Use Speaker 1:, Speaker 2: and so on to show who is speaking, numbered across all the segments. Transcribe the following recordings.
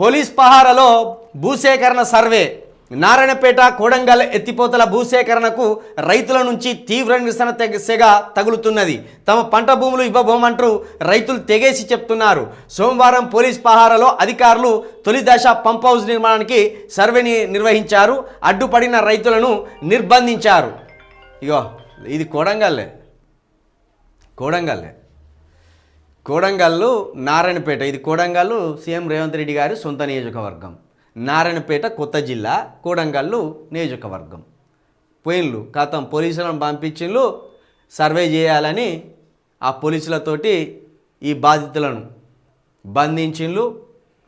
Speaker 1: Police పహారలో భూసేకరణ survey. Narayanpet Kodangal ఎత్తిపోతల భూసేకరణకు రైతుల నుంచి తీవ్ర నిరసన తెగ- తగులుతున్నది. తమ పంట భూములు ఇవ్వబోమంటూ రైతులు తెగేసి చెప్తున్నారు. సోమవారం పోలీస్ పహారలో అధికారులు తొలి దశ పంప్ హౌస్ నిర్మాణానికి సర్వేని నిర్వహించారు. అడ్డుపడిన రైతులను నిర్బంధించారు. ఇగో ఇది కోడంగల్లే కోడంగల్లే కోడంగల్లు నారాయణపేట. ఇది కోడంగల్లు సీఎం రేవంత్ రెడ్డి గారి సొంత నియోజకవర్గం. నారాయణపేట కొత్త జిల్లా కోడంగల్లు నియోజకవర్గం. పోయిన్లు గతం పోలీసులను పంపించిండ్లు సర్వే చేయాలని ఆ పోలీసులతోటి ఈ బాధితులను బంధించిండ్లు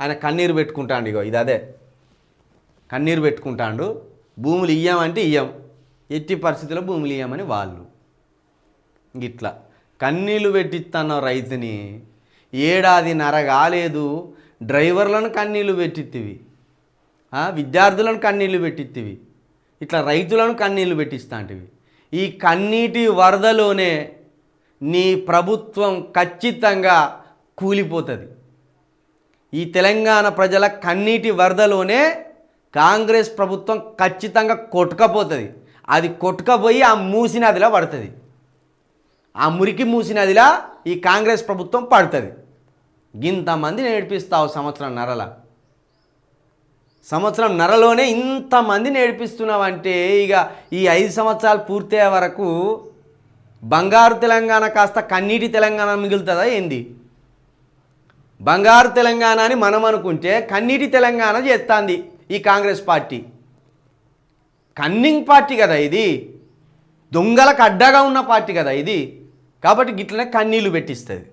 Speaker 1: ఆయన కన్నీరు పెట్టుకుంటాండు ఇగో ఇది అదే. కన్నీరు పెట్టుకుంటాండు. భూములు ఇయ్యామంటే ఇయ్యం. ఎట్టి పరిస్థితుల్లో భూములు ఇయ్యామని వాళ్ళు. గిట్లా కన్నీళ్ళు పెట్టిస్తున్న రైతుని. ఏడాది నరగాలేదు డ్రైవర్లను కన్నీళ్ళు పెట్టిత్తివి. విద్యార్థులను కన్నీళ్ళు పెట్టిత్తివి. ఇట్లా రైతులను కన్నీళ్ళు పెట్టిస్తాంటివి. ఈ కన్నీటి వరదలోనే నీ ప్రభుత్వం ఖచ్చితంగా కూలిపోతుంది. ఈ తెలంగాణ ప్రజల కన్నీటి వరదలోనే కాంగ్రెస్ ప్రభుత్వం ఖచ్చితంగా కొట్టుకపోతుంది. అది కొట్టుకపోయి ఆ మూసి నదిలో పడుతుంది. ఆ మురికి మూసినదిలా ఈ కాంగ్రెస్ ప్రభుత్వం పడుతుంది. ఇంతమంది నేర్పిస్తావు సంవత్సరం నరల. సంవత్సరం నరలోనే ఇంతమంది నేర్పిస్తున్నావంటే ఇక ఈ ఐదు సంవత్సరాలు పూర్తయ్యే వరకు బంగారు తెలంగాణ కాస్త కన్నీటి తెలంగాణ మిగులుతుందా ఏంది? బంగారు తెలంగాణ అని మనం అనుకుంటే కన్నీటి తెలంగాణ చేస్తుంది ఈ కాంగ్రెస్ పార్టీ. కన్నింగ్ పార్టీ కదా ఇది. దొంగలకు అడ్డగా ఉన్న పార్టీ కదా ఇది. కాబట్టి గిట్లనే కన్నీళ్ళు పెట్టిస్తుంది.